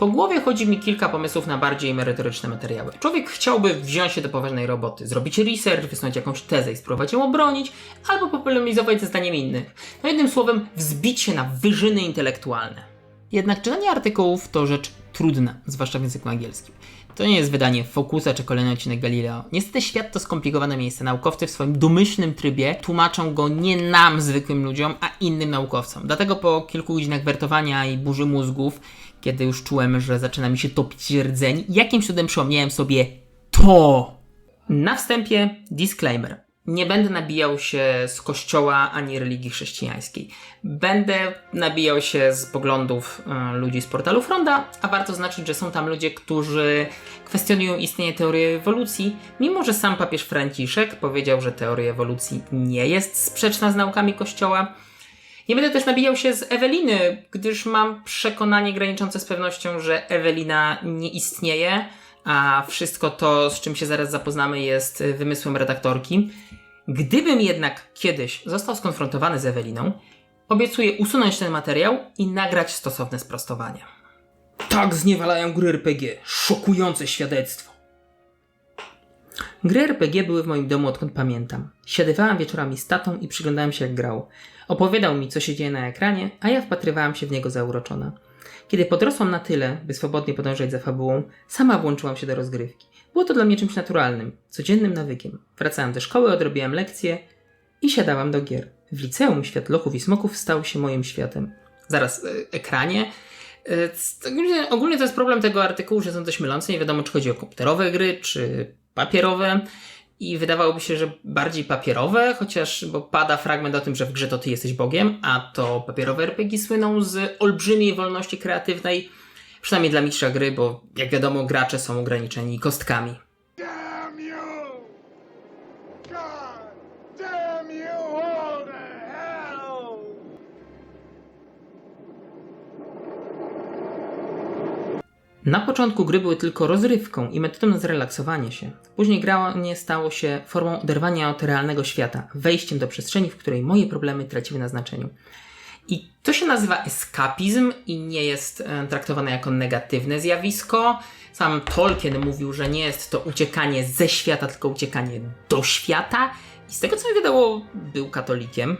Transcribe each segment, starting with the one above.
Po głowie chodzi mi kilka pomysłów na bardziej merytoryczne materiały. Człowiek chciałby wziąć się do poważnej roboty, zrobić research, wysnuć jakąś tezę i spróbować ją obronić, albo popolemizować ze zdaniem innych. No jednym słowem, wzbić się na wyżyny intelektualne. Jednak czytanie artykułów to rzecz trudna, zwłaszcza w języku angielskim. To nie jest wydanie Focusa czy kolejny odcinek Galileo. Niestety świat to skomplikowane miejsce. Naukowcy w swoim domyślnym trybie tłumaczą go nie nam, zwykłym ludziom, a innym naukowcom. Dlatego po kilku godzinach wertowania i burzy mózgów, kiedy już czułem, że zaczyna mi się topić rdzeń, jakimś cudem przypomniałem sobie to. Na wstępie disclaimer. Nie będę nabijał się z kościoła ani religii chrześcijańskiej. Będę nabijał się z poglądów e, ludzi z portalu Fronda, a warto zaznaczyć, że są tam ludzie, którzy kwestionują istnienie teorii ewolucji, mimo że sam papież Franciszek powiedział, że teoria ewolucji nie jest sprzeczna z naukami kościoła. Nie będę też nabijał się z Eweliny, gdyż mam przekonanie graniczące z pewnością, że Ewelina nie istnieje, a wszystko to, z czym się zaraz zapoznamy, jest wymysłem redaktorki. Gdybym jednak kiedyś został skonfrontowany z Eweliną, obiecuję usunąć ten materiał i nagrać stosowne sprostowanie. Tak zniewalają gry RPG. Szokujące świadectwo. Gry RPG były w moim domu odkąd pamiętam. Siadywałem wieczorami z tatą i przyglądałem się jak grał. Opowiadał mi, co się dzieje na ekranie, a ja wpatrywałam się w niego zauroczona. Kiedy podrosłam na tyle, by swobodnie podążać za fabułą, sama włączyłam się do rozgrywki. Było to dla mnie czymś naturalnym, codziennym nawykiem. Wracałem do szkoły, odrobiłam lekcje i siadałam do gier. W liceum świat lochów i smoków stał się moim światem. Zaraz, e, ekranie? E, Ogólnie to jest problem tego artykułu, że są dość mylące. Nie wiadomo, czy chodzi o komputerowe gry, czy papierowe. I wydawałoby się, że bardziej papierowe, chociaż bo pada fragment o tym, że w grze to ty jesteś Bogiem, a to papierowe RPG słyną z olbrzymiej wolności kreatywnej, przynajmniej dla mistrza gry, bo jak wiadomo, gracze są ograniczeni kostkami. Na początku gry były tylko rozrywką i metodą na zrelaksowanie się. Później granie stało się formą oderwania od realnego świata, wejściem do przestrzeni, w której moje problemy traciły na znaczeniu. I to się nazywa eskapizm i nie jest e, traktowane jako negatywne zjawisko. Sam Tolkien mówił, że nie jest to uciekanie ze świata, tylko uciekanie do świata. I z tego co mi wiadomo, był katolikiem.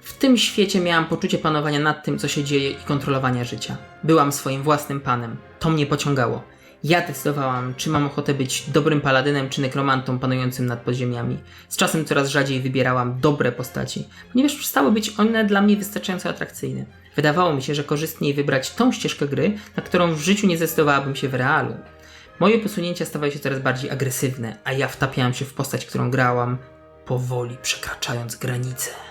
W tym świecie miałam poczucie panowania nad tym, co się dzieje i kontrolowania życia. Byłam swoim własnym panem. To mnie pociągało. Ja decydowałam, czy mam ochotę być dobrym paladynem czy nekromantą panującym nad podziemiami. Z czasem coraz rzadziej wybierałam dobre postaci, ponieważ przestały być one dla mnie wystarczająco atrakcyjne. Wydawało mi się, że korzystniej wybrać tą ścieżkę gry, na którą w życiu nie zdecydowałabym się w realu. Moje posunięcia stawały się coraz bardziej agresywne, a ja wtapiałam się w postać, którą grałam, powoli przekraczając granice.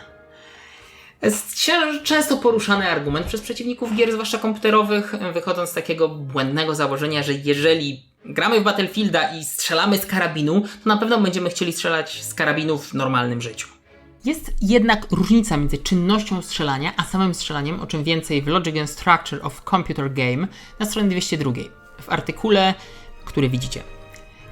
Jest często poruszany argument przez przeciwników gier, zwłaszcza komputerowych, wychodząc z takiego błędnego założenia, że jeżeli gramy w Battlefielda i strzelamy z karabinu, to na pewno będziemy chcieli strzelać z karabinu w normalnym życiu. Jest jednak różnica między czynnością strzelania a samym strzelaniem, o czym więcej w Logic and Structure of Computer Game na stronie 202, w artykule, który widzicie.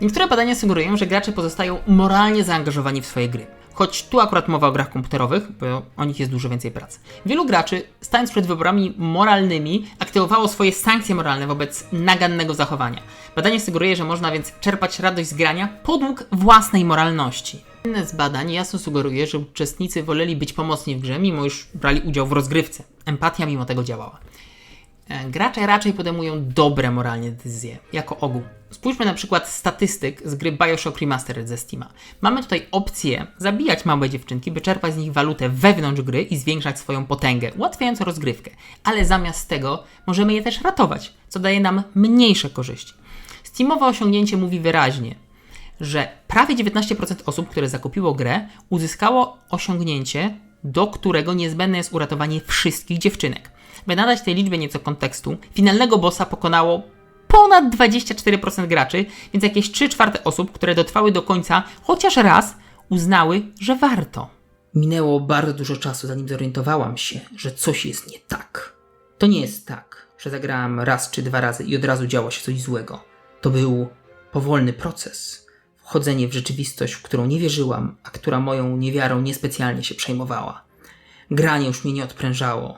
Niektóre badania sugerują, że gracze pozostają moralnie zaangażowani w swoje gry. Choć tu akurat mowa o grach komputerowych, bo o nich jest dużo więcej pracy. Wielu graczy, stając przed wyborami moralnymi, aktywowało swoje sankcje moralne wobec nagannego zachowania. Badanie sugeruje, że można więc czerpać radość z grania podług własnej moralności. Inne z badań jasno sugeruje, że uczestnicy woleli być pomocni w grze, mimo iż brali udział w rozgrywce. Empatia mimo tego działała. E, Gracze raczej podejmują dobre moralnie decyzje, jako ogół. Spójrzmy na przykład statystyk z gry Bioshock Remastered ze Steama. Mamy tutaj opcję zabijać małe dziewczynki, by czerpać z nich walutę wewnątrz gry i zwiększać swoją potęgę, ułatwiając rozgrywkę. Ale zamiast tego możemy je też ratować, co daje nam mniejsze korzyści. Steamowe osiągnięcie mówi wyraźnie, że prawie 19% osób, które zakupiło grę, uzyskało osiągnięcie, do którego niezbędne jest uratowanie wszystkich dziewczynek. By nadać tej liczbie nieco kontekstu, finalnego bossa pokonało ponad 24% graczy, więc jakieś 3 czwarte osób, które dotrwały do końca chociaż raz, uznały, że warto. Minęło bardzo dużo czasu, zanim zorientowałam się, że coś jest nie tak. To nie jest tak, że zagrałam raz czy dwa razy i od razu działo się coś złego. To był powolny proces. Wchodzenie w rzeczywistość, w którą nie wierzyłam, a która moją niewiarą niespecjalnie się przejmowała. Granie już mnie nie odprężało.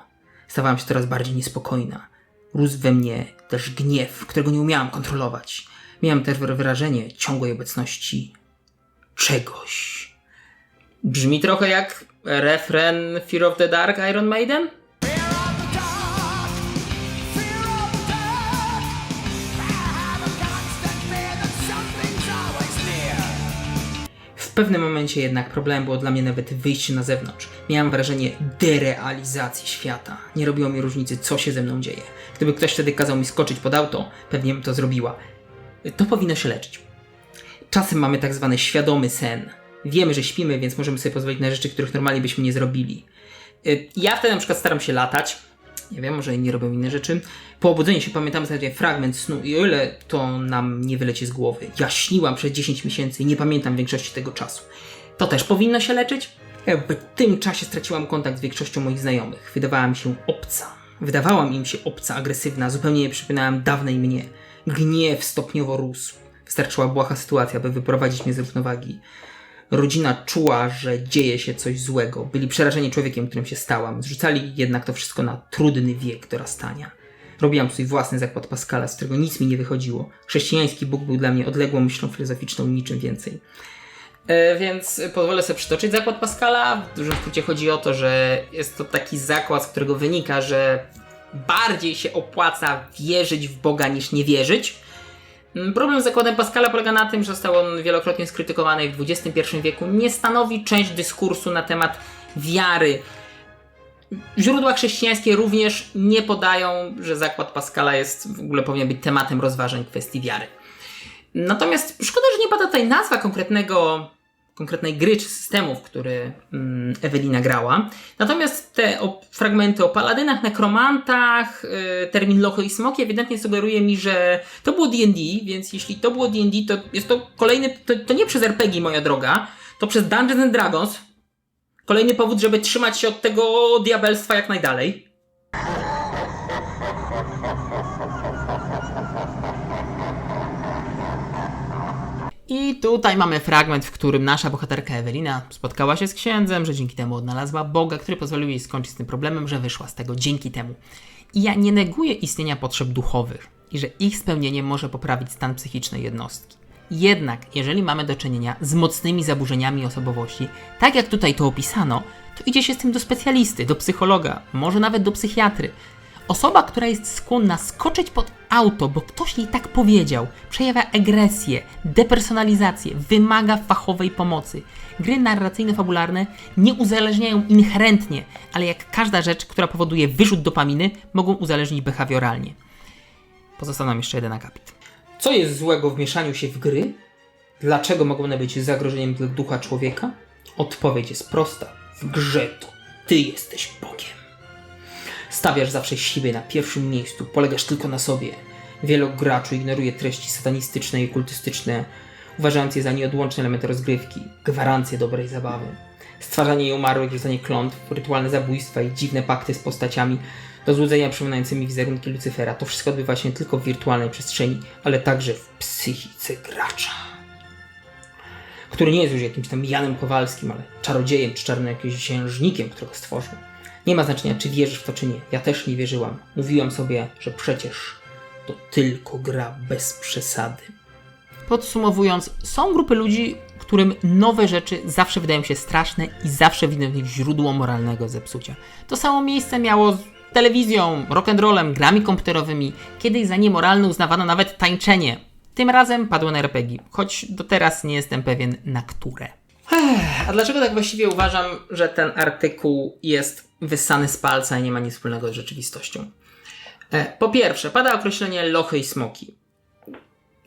Stawałam się coraz bardziej niespokojna. Rósł we mnie też gniew, którego nie umiałam kontrolować. Miałem też wrażenie ciągłej obecności czegoś. Brzmi trochę jak refren Fear of the Dark Iron Maiden? Pewnym momencie jednak problemem było dla mnie nawet wyjście na zewnątrz. Miałem wrażenie derealizacji świata. Nie robiło mi różnicy, co się ze mną dzieje. Gdyby ktoś wtedy kazał mi skoczyć pod auto, pewnie bym to zrobiła. To powinno się leczyć. Czasem mamy tak zwany świadomy sen. Wiemy, że śpimy, więc możemy sobie pozwolić na rzeczy, których normalnie byśmy nie zrobili. Y, Ja wtedy na przykład staram się latać. Nie wiem, może inni robią inne rzeczy. Po obudzeniu się pamiętam znajduję fragment snu i o ile to nam nie wyleci z głowy. Ja śniłam przez 10 miesięcy i nie pamiętam większości tego czasu. To też powinno się leczyć? W tym czasie straciłam kontakt z większością moich znajomych. Wydawała mi się obca. Wydawała im się obca, agresywna, zupełnie nie przypominałem dawnej mnie. Gniew stopniowo rósł. Wystarczyła błaha sytuacja, by wyprowadzić mnie z równowagi. Rodzina czuła, że dzieje się coś złego. Byli przerażeni człowiekiem, którym się stałam. Zrzucali jednak to wszystko na trudny wiek dorastania. Robiłam swój własny zakład Pascala, z którego nic mi nie wychodziło. Chrześcijański Bóg był dla mnie odległą myślą filozoficzną, niczym więcej. E, więc pozwolę sobie przytoczyć zakład Pascala. W dużym skrócie chodzi o to, że jest to taki zakład, z którego wynika, że bardziej się opłaca wierzyć w Boga niż nie wierzyć. Mm, Problem z zakładem Pascala polega na tym, że został on wielokrotnie skrytykowany w XXI wieku. Nie stanowi część dyskursu na temat wiary. Źródła chrześcijańskie również nie podają, że zakład Pascala jest w ogóle powinien być tematem rozważań kwestii wiary. Natomiast szkoda, że nie pada tutaj nazwa konkretnego, konkretnej gry czy systemu, w który mm, Ewelina grała. Natomiast te fragmenty o paladynach, nekromantach, y, termin lochy i smoki ewidentnie sugeruje mi, że to było D&D, więc jeśli to było D&D, to jest to kolejny, to, to nie przez RPG, moja droga, to przez Dungeons and Dragons. Kolejny powód, żeby trzymać się od tego diabelstwa jak najdalej. I tutaj mamy fragment, w którym nasza bohaterka Ewelina spotkała się z księdzem, że dzięki temu odnalazła Boga, który pozwolił jej skończyć z tym problemem, że wyszła z tego dzięki temu. I ja nie neguję istnienia potrzeb duchowych i że ich spełnienie może poprawić stan psychiczny jednostki. Jednak, jeżeli mamy do czynienia z mocnymi zaburzeniami osobowości, tak jak tutaj to opisano, to idzie się z tym do specjalisty, do psychologa, może nawet do psychiatry. Osoba, która jest skłonna skoczyć pod auto, bo ktoś jej tak powiedział, przejawia agresję, depersonalizację, wymaga fachowej pomocy. Gry narracyjno-fabularne nie uzależniają inherentnie, ale jak każda rzecz, która powoduje wyrzut dopaminy, mogą uzależnić behawioralnie. Pozostał nam jeszcze jeden akapit. Co jest złego w mieszaniu się w gry? Dlaczego mogą one być zagrożeniem dla ducha człowieka? Odpowiedź jest prosta. W grze to ty jesteś Bogiem. Stawiasz zawsze siebie na pierwszym miejscu, polegasz tylko na sobie. Wielu graczy ignoruje treści satanistyczne i kultystyczne, uważając je za nieodłączne elementy rozgrywki, gwarancje dobrej zabawy. Stwarzanie jej umarłych, rzucanie klątw, rytualne zabójstwa i dziwne pakty z postaciami do złudzenia przypominającymi wizerunki Lucyfera. To wszystko odbywa się nie tylko w wirtualnej przestrzeni, ale także w psychice gracza. Który nie jest już jakimś tam Janem Kowalskim, ale czarodziejem czy czarnym jakimś księżnikiem, którego stworzył. Nie ma znaczenia, czy wierzysz w to, czy nie. Ja też nie wierzyłam. Mówiłam sobie, że przecież to tylko gra bez przesady. Podsumowując, są grupy ludzi, którym nowe rzeczy zawsze wydają się straszne i zawsze widzą w nich źródło moralnego zepsucia. To samo miejsce miało z telewizją, rock'n'rollem, grami komputerowymi. Kiedyś za niemoralne uznawano nawet tańczenie. Tym razem padło na RPG, choć do teraz nie jestem pewien na które. A dlaczego tak właściwie uważam, że ten artykuł jest wyssany z palca i nie ma nic wspólnego z rzeczywistością? E, Po pierwsze, pada określenie lochy i smoki.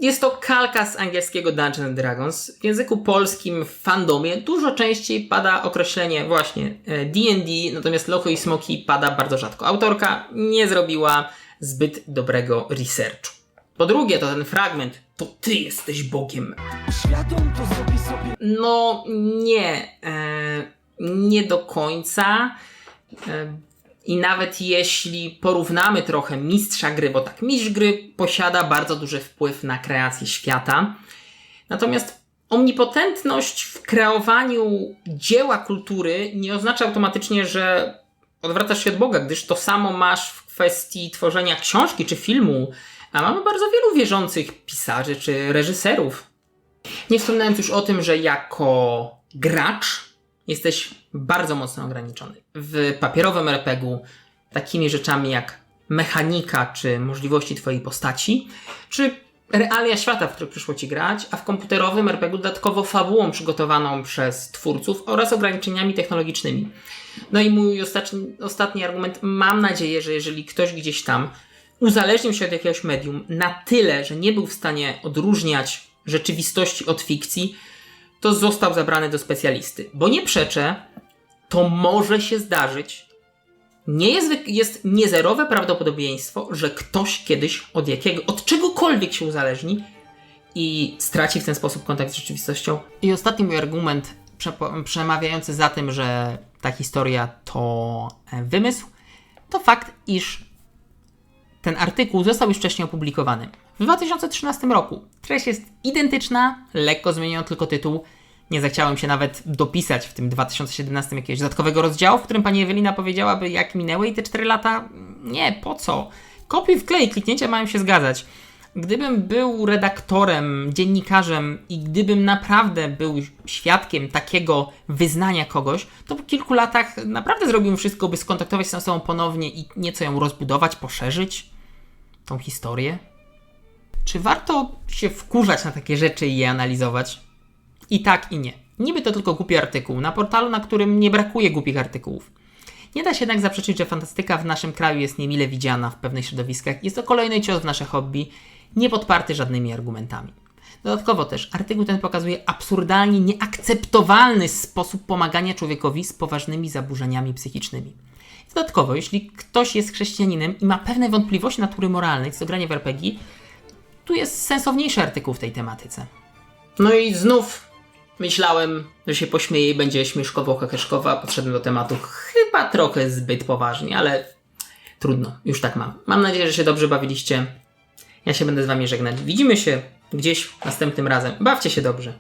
Jest to kalka z angielskiego Dungeons and Dragons. W języku polskim w fandomie dużo częściej pada określenie właśnie e, D&D, natomiast lochy i smoki pada bardzo rzadko. Autorka nie zrobiła zbyt dobrego researchu. Po drugie, to ten fragment, to ty jesteś Bogiem. To zrobi sobie No nie, e, nie do końca. E, I nawet jeśli porównamy trochę mistrza gry, bo tak, mistrz gry posiada bardzo duży wpływ na kreację świata. Natomiast omnipotentność w kreowaniu dzieła kultury nie oznacza automatycznie, że odwracasz się od Boga, gdyż to samo masz w kwestii tworzenia książki czy filmu, a mamy bardzo wielu wierzących pisarzy czy reżyserów. Nie wspominając już o tym, że jako gracz jesteś bardzo mocno ograniczony. W papierowym RPG-u takimi rzeczami jak mechanika czy możliwości twojej postaci, czy realia świata, w których przyszło ci grać, a w komputerowym RPG dodatkowo fabułą przygotowaną przez twórców oraz ograniczeniami technologicznymi. No i mój ostatni, ostatni argument. Mam nadzieję, że jeżeli ktoś gdzieś tam uzależnił się od jakiegoś medium na tyle, że nie był w stanie odróżniać rzeczywistości od fikcji, to został zabrany do specjalisty. Bo nie przeczę, to może się zdarzyć. Nie jest, jest niezerowe prawdopodobieństwo, że ktoś kiedyś od jakiego, od czegokolwiek się uzależni i straci w ten sposób kontakt z rzeczywistością. I ostatni mój argument przemawiający za tym, że ta historia to e, wymysł, to fakt, iż ten artykuł został już wcześniej opublikowany. W 2013 roku. Treść jest identyczna, lekko zmieniono tylko tytuł. Nie zachciałem się nawet dopisać w tym 2017 jakiegoś dodatkowego rozdziału, w którym pani Ewelina powiedziałaby, jak minęły jej te 4 lata. Nie, po co? Kopiuj w klej, kliknięcia mają się zgadzać. Gdybym był redaktorem, dziennikarzem i gdybym naprawdę był świadkiem takiego wyznania kogoś, to po kilku latach naprawdę zrobiłbym wszystko, by skontaktować się z tą osobą ponownie i nieco ją rozbudować, poszerzyć tą historię. Czy warto się wkurzać na takie rzeczy i je analizować? I tak, i nie. Niby to tylko głupi artykuł, na portalu, na którym nie brakuje głupich artykułów. Nie da się jednak zaprzeczyć, że fantastyka w naszym kraju jest niemile widziana w pewnych środowiskach. Jest to kolejny cios w nasze hobby, nie podparty żadnymi argumentami. Dodatkowo też artykuł ten pokazuje absurdalnie nieakceptowalny sposób pomagania człowiekowi z poważnymi zaburzeniami psychicznymi. Dodatkowo, jeśli ktoś jest chrześcijaninem i ma pewne wątpliwości natury moralnej co do grania w RPG, tu jest sensowniejszy artykuł w tej tematyce. No i znów myślałem, że się pośmieje i będzie śmieszkowo heheszkowo, a podszedłem do tematu chyba trochę zbyt poważnie, ale trudno, już tak mam. Mam nadzieję, że się dobrze bawiliście. Ja się będę z wami żegnać. Widzimy się gdzieś następnym razem. Bawcie się dobrze.